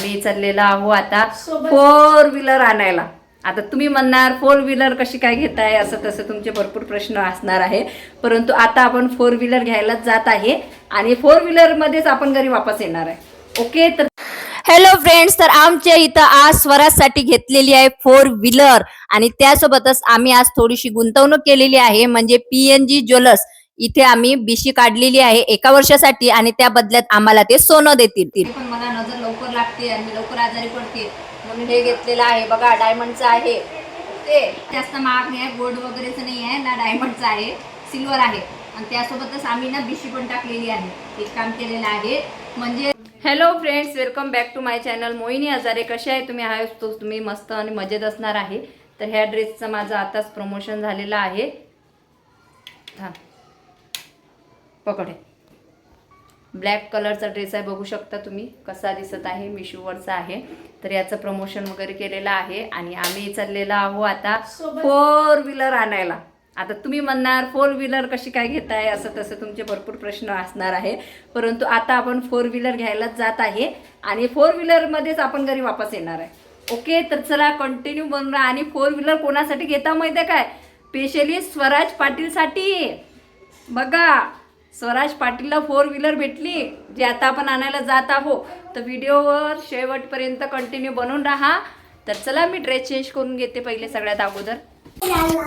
आम्ही चाललेलो आहो आता फोर व्हीलर आणायला. आता तुम्ही म्हणणार फोर व्हीलर कशी काय घेताय? असं तसं तुमचे भरपूर प्रश्न असणार आहे. परंतु आता आपण फोर व्हीलर घ्यायलाच जात आहे आणि फोर व्हीलरमध्येच आपण घरी वापस येणार आहे. ओके? तर हॅलो फ्रेंड्स तर आमच्या इथं आज स्वराजसाठी घेतलेली आहे फोर व्हीलर. आणि त्यासोबतच आम्ही आज थोडीशी गुंतवणूक केलेली आहे म्हणजे पी एन जी ज्वेलर्स. इथे आम्ही बीशी काढलेली आहे एका वर्षासाठी आणि त्या बदल्यात आम्हाला ते सोनं देतील. लागते आणि मी लवकर आजारी पडते. म्हणून हे घेतलेलं आहे. बघा डायमंडचं आहे. ते जास्त महाग नाही आहे. गोल्ड वगैरेचं नाही आहे. ना डायमंडचं आहे. सिल्वर आहे. आणि त्यासोबतच आम्ही ना बिशी पण टाकलेली आहे. एक काम केलेलं आहे. म्हणजे hello friends welcome back to my channel Mohini Hazare कसे आहे? तुम्ही आहे तो तुम्ही मस्त आणि मजेत असणार आहे. तर ह्या ड्रेसचं माझं आताच प्रमोशन झालेलं आहे. हां. पकडे. ब्लॅक कलरचा ड्रेस आहे बघू शकता तुम्ही. कसा दिसत आहे मिशूवरचा आहे. तर याचं प्रमोशन वगैरे केलेलं आहे आणि आम्ही चाललेलो आहो आता फोर व्हीलर आणायला. आता तुम्ही म्हणणार फोर व्हीलर कशी काय घेताय? असं तसं तुमचे भरपूर प्रश्न असणार आहे. परंतु आता आपण फोर व्हीलर घ्यायलाच जात आहे आणि फोर व्हीलरमध्येच आपण घरी वापस येणार आहे. ओके तर चला कंटिन्यू बनून राहा आणि फोर व्हीलर कोणासाठी घेता माहिती आहे काय? स्पेशली स्वराज पाटीलसाठी. बघा. स्वराज पाटीलला फोर व्हीलर भेटली जे आता आपण आणायला जात आहो. तर व्हिडिओवर शेवटपर्यंत कंटिन्यू बनून राहा. तर चला मी ड्रेस चेंज करून घेते पहिले सगळ्यात अगोदर.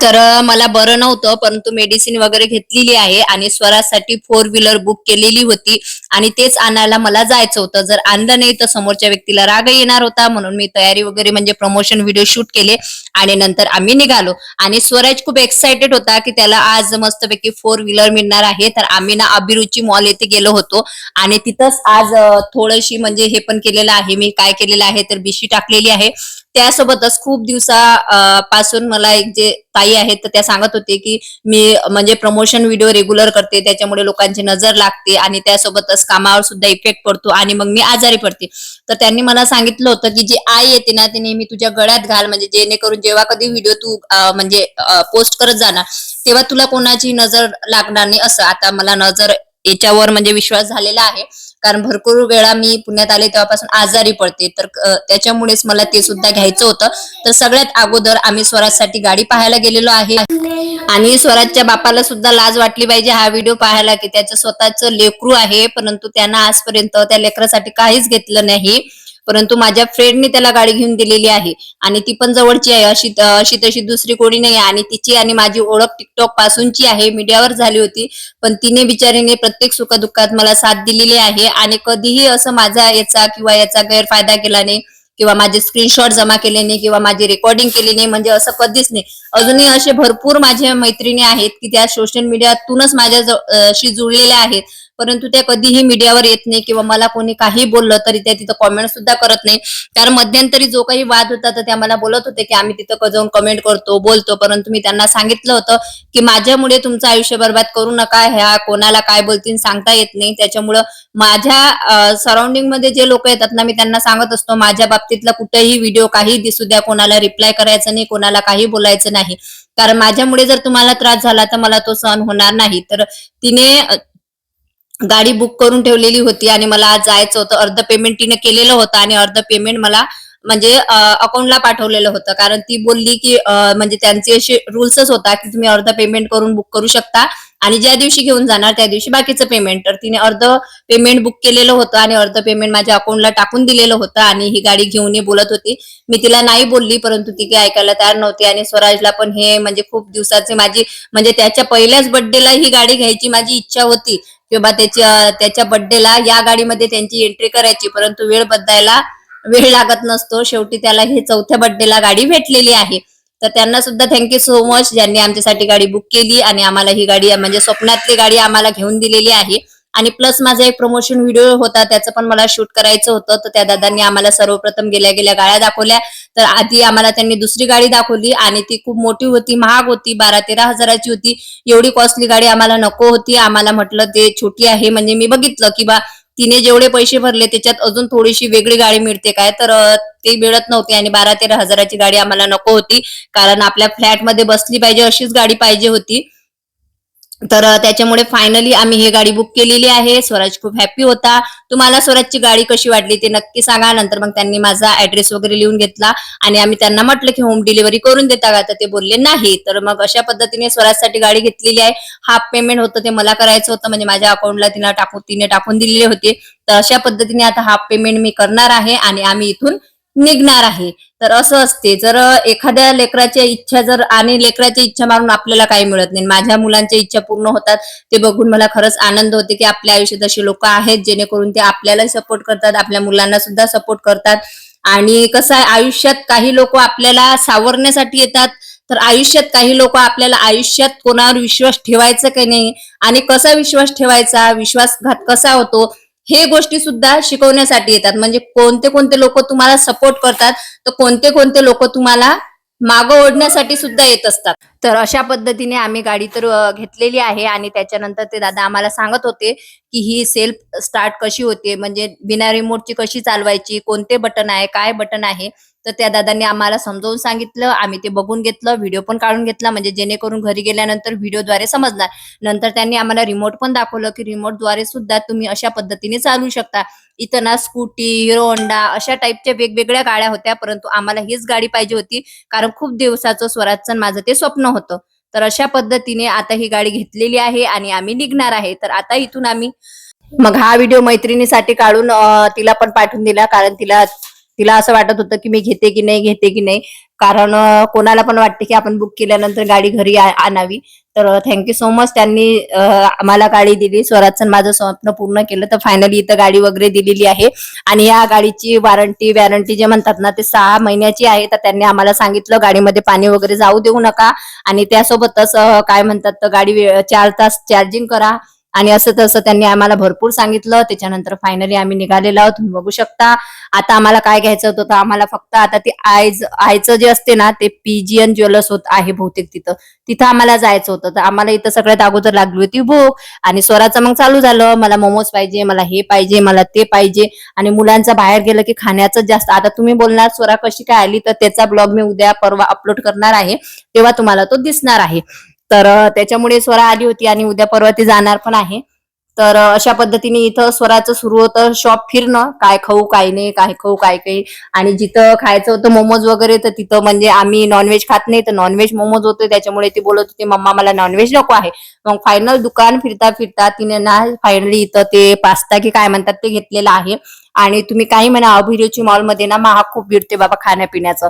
तर मला बरं नव्हतं परंतु मेडिसिन वगैरे घेतलेली आहे आणि स्वराजसाठी फोर व्हीलर बुक केलेली होती आणि तेच आणायला मला जायचं होतं. जर आणलं नाही तर समोरच्या व्यक्तीला राग येणार होता. म्हणून मी तयारी वगैरे म्हणजे प्रमोशन व्हिडिओ शूट केले आणि नंतर आम्ही निघालो. आणि स्वराज खूप एक्साइटेड होता की त्याला आज मस्तपैकी फोर व्हीलर मिळणार आहे. तर आम्ही ना अभिरुची मॉल येथे गेलो होतो आणि तिथंच आज थोडीशी म्हणजे हे पण केलेलं आहे. मी काय केलेलं आहे तर बिशी टाकलेली आहे. त्यासोबतच खूप दिवसा पासून मला एक जे ताई आहेत तर त्या सांगत होते की मी म्हणजे प्रमोशन व्हिडिओ रेग्युलर करते त्याच्यामुळे लोकांची नजर लागते आणि त्यासोबतच कामावर सुद्धा इफेक्ट पडतो आणि मग मी आजारी पडते. तर त्यांनी मला सांगितलं होतं की जी आई येते ना ती नेहमी तुझ्या गळ्यात घाल म्हणजे जेणेकरून जेव्हा कधी व्हिडिओ तू म्हणजे पोस्ट करत जाणार तेव्हा तुला कोणाची नजर लागणार नाही असं. आता मला नजर याच्यावर म्हणजे विश्वास झालेला आहे. कारण भरपूर वेळा मी पुण्यात आले तेव्हापासून आजारी पडते. तर त्याच्यामुळेच मला ते सुद्धा घ्यायचं होतं. तर सगळ्यात अगोदर आम्ही स्वराजसाठी गाडी पाहायला गेलेलो आहे. आणि स्वराजच्या बापाला सुद्धा लाज वाटली पाहिजे हा व्हिडिओ पाहायला की त्याचं स्वतःच लेकरू आहे. परंतु त्यांना आजपर्यंत त्या लेकरासाठी काहीच घेतलं नाही. परंतु माझ्या फ्रेंडने त्याला गाडी घेऊन दिलेली आहे. आणि ती पण जवळची आहे. अशी अशी तशी दुसरी कोणी नाही आणि तिची आणि माझी ओळख टिकटॉक पासूनची आहे. मीडियावर झाली होती. पण तिने बिचारीने प्रत्येक सुखदुःखात मला साथ दिलेली आहे. आणि कधीही असं माझा याचा किंवा याचा गैरफायदा केला नाही. किंवा माझे स्क्रीनशॉट जमा केले नाही. किंवा माझी रेकॉर्डिंग केली नाही. म्हणजे असं कधीच नाही. अजूनही असे भरपूर माझ्या मैत्रिणी आहेत की त्या सोशल मीडियातूनच माझ्या जुळलेल्या आहेत. परंतु त्या कधीही मीडियावर येत नाही किंवा मला कोणी काही बोललं तरी त्या तिथं कॉमेंट सुद्धा करत नाही. कारण मध्यंतरी जो काही वाद होता तर त्या मला बोलत होते की आम्ही तिथं जाऊन कमेंट करतो बोलतो. परंतु मी त्यांना सांगितलं होतं की माझ्यामुळे तुमचं आयुष्य बर्बाद करू नका. ह्या कोणाला काय बोलतील सांगता येत नाही. त्याच्यामुळं माझ्या सराउंडिंगमध्ये जे लोक येतात ना मी त्यांना सांगत असतो माझ्या बाबतीतला कुठेही व्हिडिओ काही दिसू द्या. कोणाला रिप्लाय करायचं नाही कोणाला काही बोलायचं नाही. कारण माझ्यामुळे जर तुम्हाला त्रास झाला तर मला तो सहन होणार नाही. तर तिने गाडी बुक करून ठेवलेली होती आणि मला आज जायचं होतं. अर्ध पेमेंट तिने केलेलं होतं आणि अर्ध पेमेंट मला म्हणजे अकाउंटला पाठवलेलं होतं. कारण ती बोलली की म्हणजे त्यांचे असे रूल्सच होता की तुम्ही अर्ध पेमेंट करून बुक करू शकता. आणि ज्या दिवशी घेऊन जाणार त्या दिवशी बाकीचं पेमेंट तर तिने अर्ध पेमेंट बुक केलेलं होतं आणि अर्ध पेमेंट माझ्या अकाउंटला टाकून दिलेलं होतं आणि ही गाडी घेऊन ये बोलत होती. मी तिला नाही बोलली परंतु ती काही ऐकायला तयार नव्हती आणि स्वराजला पण हे म्हणजे खूप दिवसाचे माझी म्हणजे त्याच्या पहिल्याच बर्थडेला ही गाडी घ्यायची माझी इच्छा होती. किंवा त्याच्या त्याच्या बर्थडेला या गाडीमध्ये त्यांची एंट्री करायची परंतु वेळ बदलायला वेळ लागत नसतो. शेवटी त्याला हे चौथ्या बर्थडेला गाडी भेटलेली आहे. तर त्यांना सुद्धा थँक्यू सो मच ज्यांनी आमच्यासाठी गाडी बुक केली आणि आम्हाला ही गाडी म्हणजे स्वप्नातली गाडी आम्हाला घेऊन दिलेली आहे. आणि प्लस माझा एक प्रमोशन व्हिडिओ होता त्याचं पण मला शूट करायचं होतं. तर त्या दादांनी आम्हाला सर्वप्रथम गेल्या गेल्या गाड्या दाखवल्या. तर आधी आम्हाला त्यांनी दुसरी गाडी दाखवली आणि ती खूप मोठी होती महाग होती बारा तेरा हजाराची होती. एवढी कॉस्टली गाडी आम्हाला नको होती. आम्हाला म्हटलं ते छोटी आहे. म्हणजे मी बघितलं की बा तिने जेवढे पैसे भरले त्याच्यात अजून थोडीशी वेगळी गाडी मिळते काय? तर ते मिळत नव्हती आणि बारा तेरा हजाराची गाडी आम्हाला नको होती. कारण आपल्या फ्लॅटमध्ये बसली पाहिजे अशीच गाडी पाहिजे होती. तर त्याच्यामुळे फायनली आम्ही ही गाडी बुक केलेली आहे. स्वराज खूप हॅपी होता. तुम्हाला स्वराजची गाडी कशी वाटली ते नक्की सांगा. नंतर मग त्यांनी माझा ऍड्रेस वगैरे लिहून घेतला. आणि आम्ही त्यांना म्हटलं की होम डिलिव्हरी करून देता का? तर ते बोलले नाही. तर मग अशा पद्धतीने स्वराजसाठी गाडी घेतलेली आहे. हाफ पेमेंट होतं ते मला करायचं होतं. म्हणजे माझ्या अकाउंटला तिने टाकून तिने टाकून दिलेले होते. तर अशा पद्धतीने आता हाफ पेमेंट मी करणार आहे. आणि आम्ही इथून निघणार आहे. तर असं असते. जर एखाद्या लेकराच्या इच्छा जर आणि लेकराच्या इच्छा मारून आपल्याला काही मिळत नाही. माझ्या मुलांच्या इच्छा पूर्ण होतात. ते बघून मला खरंच आनंद होते की आपल्या आयुष्यात असे लोक आहेत जेणेकरून ते आपल्याला सपोर्ट करतात आपल्या मुलांना सुद्धा सपोर्ट करतात. आणि कसं आहे आयुष्यात काही लोक आपल्याला सावरण्यासाठी येतात. तर आयुष्यात काही लोक आपल्याला आयुष्यात कोणावर विश्वास ठेवायचा की नाही? आणि कसा विश्वास ठेवायचा? विश्वासघात कसा होतो? हे गोष्टी सुद्धा शिकवण्यासाठी येतात. म्हणजे कोणते कोणते लोक तुम्हाला सपोर्ट करतात तर कोणते कोणते लोक तुम्हाला मागं ओढण्यासाठी सुद्धा येत असतात. तर अशा पद्धतीने आम्ही गाडी तर घेतलेली आहे आणि त्याच्यानंतर ते दादा आम्हाला सांगत होते की ही सेल्फ स्टार्ट कशी होते म्हणजे बिना रिमोटची कशी चालवायची कोणते बटन आहे काय बटन आहे तर त्या दादांनी आम्हाला समजावून सांगितलं आम्ही ते बघून घेतलं व्हिडिओ पण काढून घेतला म्हणजे जेणेकरून घरी गेल्यानंतर व्हिडिओद्वारे समजणार. नंतर त्यांनी आम्हाला रिमोट पण दाखवलं की रिमोटद्वारे सुद्धा तुम्ही अशा पद्धतीने चालू शकता. इथं ना स्कूटी हिरो होंडा अशा टाईपच्या वेगवेगळ्या गाड्या होत्या परंतु आम्हाला हीच गाडी पाहिजे होती कारण खूप दिवसाचं स्वराजचं माझं ते स्वप्न होतं. तर अशा पद्धतीने आता ही गाडी घेतलेली आहे आणि आम्ही निघणार आहे. तर आता इथून आम्ही मग हा व्हिडिओ मैत्रिणीसाठी काढून तिला पण पाठवून दिला. कारण तिला तिला असं वाटत होतं की मी घेते की नाही घेते की नाही. कारण कोणाला पण वाटते की आपण बुक केल्यानंतर गाडी घरी आणावी. तर थँक्यू सो मच त्यांनी आम्हाला गाडी दिली. स्वराजचं माझं स्वप्न पूर्ण केलं. तर फायनली इथं गाडी वगैरे दिलेली आहे. आणि या गाडीची वॉरंटी वॉरंटी जे म्हणतात ना ते सहा महिन्याची आहे. तर त्यांनी आम्हाला सांगितलं गाडीमध्ये पाणी वगैरे जाऊ देऊ नका. आणि त्यासोबतच काय म्हणतात तर गाडी चार तास चार्जिंग करा. आणि असं तसं त्यांनी आम्हाला भरपूर सांगितलं. त्याच्यानंतर फायनली आम्ही निघालेलो आहोत. तुम्ही बघू शकता. आता आम्हाला काय घ्यायचं होतं तर आम्हाला फक्त आता ते आयज आयचं जे असते ना ते पीजीएन ज्वेलर्स होत आहे बहुतेक तिथं. तिथं आम्हाला जायचं होतं. तर आम्हाला इथं सगळ्यात अगोदर लागली होती भूक. आणि स्वराचं मग चालू झालं. मला मोमोज पाहिजे मला हे पाहिजे मला ते पाहिजे. आणि मुलांचं बाहेर गेलं की खाण्याचं जास्त. आता तुम्ही बोलणार स्वरा कशी काय आली? तर त्याचा ब्लॉग मी उद्या परवा अपलोड करणार आहे. तेव्हा तुम्हाला तो दिसणार आहे. तर त्याच्यामुळे स्वरा आली होती आणि उद्या परवा ती जाणार पण आहे. तर अशा पद्धतीने इथं स्वराचं सुरू होतं. शॉप फिरणं. काय खाऊ काय नाही काय खाऊ काय काही. आणि जिथं खायचं होतं मोमोज वगैरे तर तिथं म्हणजे आम्ही नॉनव्हेज खात नाही. तर नॉनव्हेज मोमोज होते त्याच्यामुळे ती बोलत होती मम्मा मला नॉनव्हेज नको आहे. मग फायनल दुकान फिरता फिरता तिने ना फायनली इथं ते पास्ता की काय म्हणतात ते घेतलेलं आहे. आणि तुम्ही काही म्हणा अभिरुची मॉलमध्ये ना महाग खूप गिरते बाबा खाण्यापिण्याचं.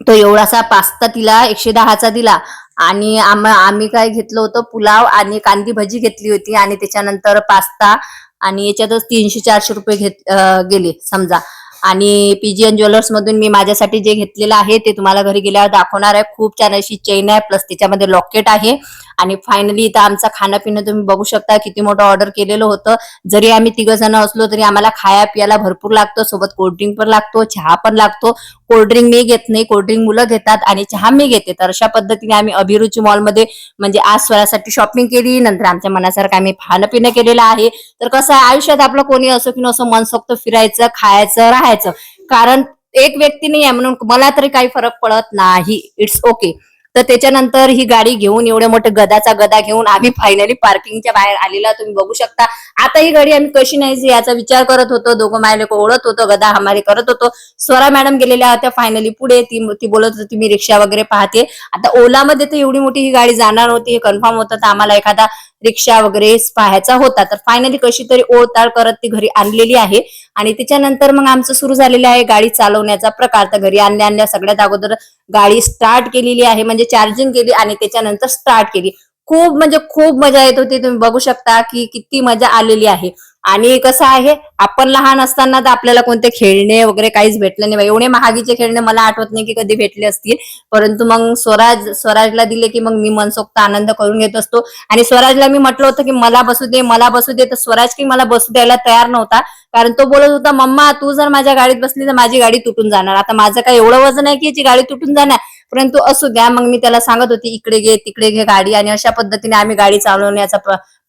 तो एवढासा पास्ता तिला एकशे दहाचा दिला. आणि आम आम्ही काय घेतलं होतं? पुलाव आणि कांदी भजी घेतली होती आणि त्याच्यानंतर पास्ता आणि याच्यातच तीनशे चारशे रुपये घेत गेले समजा. आणि पीजीएन ज्वेलर्स मधून मी माझ्यासाठी जे घेतलेलं आहे ते तुम्हाला घरी गेल्यावर दाखवणार आहे. खूप छान अशी चेन आहे प्लस त्याच्यामध्ये लॉकेट आहे. आणि फायनली इथं आमचं खाणं पिणं तुम्ही बघू शकता किती मोठं ऑर्डर केलेलं होतं. जरी आम्ही तिघ जण असलो तरी आम्हाला खाया पियाला भरपूर लागतं. सोबत कोल्ड्रिंक पण लागतो चहा पण लागतो. कोल्ड्रिंक मी घेत नाही कोल्ड्रिंक मुलं घेतात आणि चहा मी घेते. तर अशा पद्धतीने आम्ही अभिरुची मॉलमध्ये म्हणजे आज स्वरासाठी शॉपिंग केली. नंतर आमच्या मनासारखं आम्ही खाणं पिणं केलेलं आहे. तर कसं आहे आयुष्यात आपलं कोणी असो की नसो मनसोक्त फिरायचं खायचं राहायचं. कारण एक व्यक्ती नाही आहे म्हणून मला तरी काही फरक पडत नाही. इट्स ओके तर त्याच्यानंतर ही गाडी घेऊन एवढे मोठ्या गदाचा गदा घेऊन आम्ही फायनली पार्किंगच्या बाहेर आलेला. तुम्ही बघू शकता. आता ही गाडी आम्ही कशी न्यायची याचा विचार करत होतो. दोघं मायले ओढत होतो गदा हमारे करत होतो. स्वरा मॅडम गेलेल्या होत्या फायनली पुढे. ती ती बोलत होती मी रिक्षा वगैरे पाहते. आता ओलामध्ये तर एवढी मोठी ही गाडी जाणार होती हे कन्फर्म होतं. तर आम्हाला एखादा रिक्षा वगैरे पाहायचा होता. तर फायनली कशी तरी ओळताळ करत ती घरी आणलेली आहे. आणि त्याच्यानंतर मग आमचं सुरू झालेलं आहे गाडी चालवण्याचा प्रकार. तर घरी आणल्या आणल्या सगळ्यात अगोदर गाडी स्टार्ट केलेली आहे. म्हणजे चार्जिंग केली आणि त्याच्यानंतर स्टार्ट केली. खूप म्हणजे खूप मजा येत होती. तुम्ही बघू शकता की किती मजा आलेली आहे. आणि कसं आहे आपण लहान असताना तर आपल्याला कोणते खेळणे वगैरे काहीच भेटले नाही एवढे महागीचे खेळणे मला आठवत नाही की कधी भेटले असतील. परंतु मग स्वराज स्वराजला दिले की मग मी मनसोक्त आनंद करून घेत असतो. आणि स्वराजला मी म्हटलं होतं की मला बसू दे मला बसू दे. तर स्वराज की मला बसू द्यायला तयार नव्हता. कारण तो बोलत होता मम्मा तू जर माझ्या गाडीत बसली तर माझी गाडी तुटून जाणार. आता माझं काय एवढं वजन आहे की याची गाडी तुटून जाणार? परंतु असू द्या मग मी त्याला सांगत होती इकडे घे तिकडे घे गाडी. आणि अशा पद्धतीने आम्ही गाडी चालवण्याचा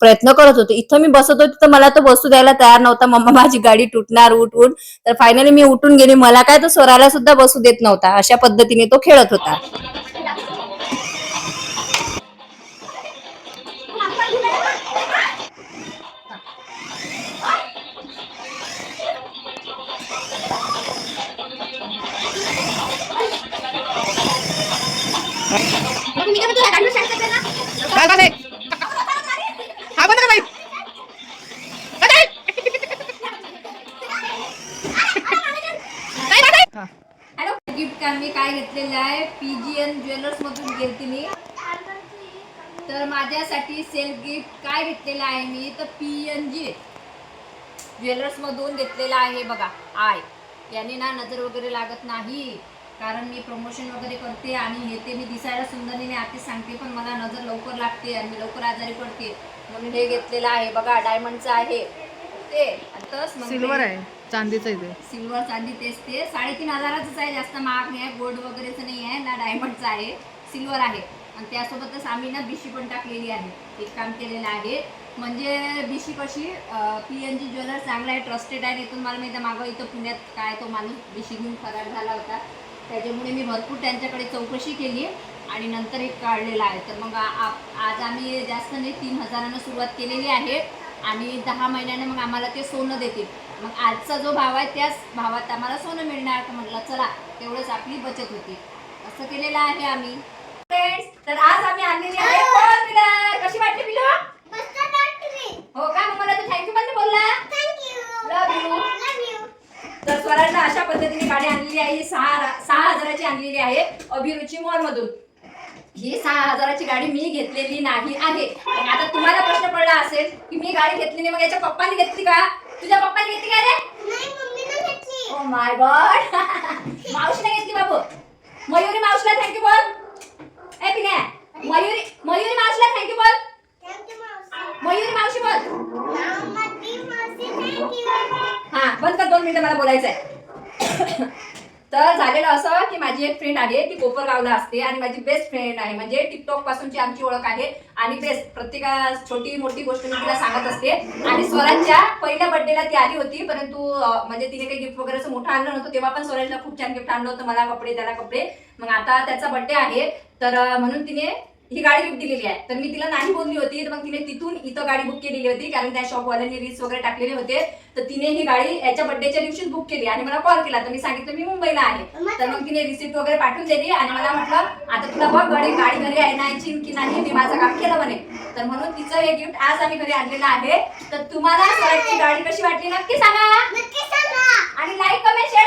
प्रयत्न करत होतो. इथं मी बसत होती तर मला तो बसू द्यायला तयार नव्हता. मम्मा माझी गाडी तुटणार उठ उठ. तर फायनली मी उठून गेली. मला काय तो स्वराला सुद्धा बसू देत नव्हता. अशा पद्धतीने तो खेळत होता. तर माझ्यासाठी सेल्फ गिफ्ट काय घेतलेलं आहे मी? तर पी एन जी ज्वेलर्स मधून घेतलेला आहे बघा. आय. याने ना नजर वगैरे लागत नाही. कारण मी प्रमोशन वगैरे करते आणि हे ते मी दिसायला सुंदर नाही आधीच सांगते पण मला नजर लवकर लागते आणि मी लवकर आजारी पडते. म्हणून हे घेतलेलं आहे. बघा डायमंडचं आहे. ते. सिल्वर ते- आहे. चांदीचं आहे सिल्वर चांदी तेच ते. साडेतीन हजाराचंच आहे. जास्त महाग नाही आहे. गोल्ड वगैरेचं नाही आहे. ना डायमंडचं आहे. सिल्वर आहे. आणि त्यासोबतच आम्ही ना बिशी पण टाकलेली आहे. एक काम केलेलं आहे. म्हणजे बिशी कशी पी एन जी ज्वेलर चांगला आहे ट्रस्टेड आहे इथून मला माहिती आहे, मागं इथं पुण्यात काय तो माणूस बिशी घेऊन फरार झाला होता. त्याच्यामुळे मी भरपूर त्यांच्याकडे चौकशी केली आणि नंतर एक काढलेला आहे. तर मग आप- आज आम्ही जास्त नाही तीन हजारानं सुरुवात केलेली आहे आणि दहा महिन्याने मग आम्हाला ते सोनं देतील. मग आजचा जो भाव आहे त्याच भावात आम्हाला सोनं मिळणार. तर म्हटलं चला तेवढंच आपली बचत होती. असं केलेलं आहे आम्ही. फ्रेंड्स तर आज आम्ही आणलेली आहे four wheeler. कशी वाटली पिलो हो का? मग मला तू थँक्यू पण बोलला. लव यू तर स्वराजला अशा पद्धतीने गाडी आणलेली आहे. ही सहा सहा हजाराची आणलेली आहे अभिरुची मॉल मधून ही सहा हजाराची गाडी मी घेतलेली नाही आहे. आता तुम्हाला प्रश्न पडला असेल की मी गाडी घेतली नाही मग याच्या पप्पांनी घेतली का? तुझ्या पप्पांनी घेतली का रे? ओ माय गॉड मावशीने घेतली बाबू. मयुरी मावशीला थँक्यू बोल. ए पिण्या मयुरी मयुरी मावशीला थँक्यू बोल. मयुरी मावशी बोल. हा बंद कर दोन मिनिटं मला बोलायचं आहे तर झालेलं असं की माझी एक फ्रेंड आहे ती कोपरगावला असते आणि माझी बेस्ट फ्रेंड आहे. म्हणजे टिकटॉक पासूनची आमची ओळख आहे आणि बेस्ट प्रत्येका छोटी मोठी गोष्ट मी तिला सांगत असते. आणि स्वराजच्या पहिल्या बर्थडेला ती आली होती परंतु म्हणजे तिने काही गिफ्ट वगैरे असं मोठं आणलं नव्हतं. तेव्हा पण स्वराजला खूप छान गिफ्ट आणलं होतं मला कपडे त्याला कपडे. मग आता त्याचा बर्थडे आहे. तर म्हणून तिने ही गाडी गिफ्ट दिलेली आहे. तर मी तिला नाही बोलली होती तर मग तिने तिथून इथं गाडी बुक केलेली होती कारण त्या शॉपवाल्यांनी रील्स वगैरे टाकलेले होते. तर तिने ही गाडी याच्या बर्थडेच्या दिवशीच बुक केली आणि मला कॉल केला. तर मी सांगितलं मी मुंबईला आहे. तर मग तिने रिसिप्ट वगैरे पाठवून दिली आणि मला म्हटलं आता तुला बघ गाडी गाडी घरी आणायची की नाही? मी माझं काम केलं म्हणे. तर म्हणून तिचं हे गिफ्ट आज आम्ही घरी आणलेलं आहे. तर तुम्हाला गाडी कशी वाटली नक्की सांगा. आणि लाईक कमेंट शेअर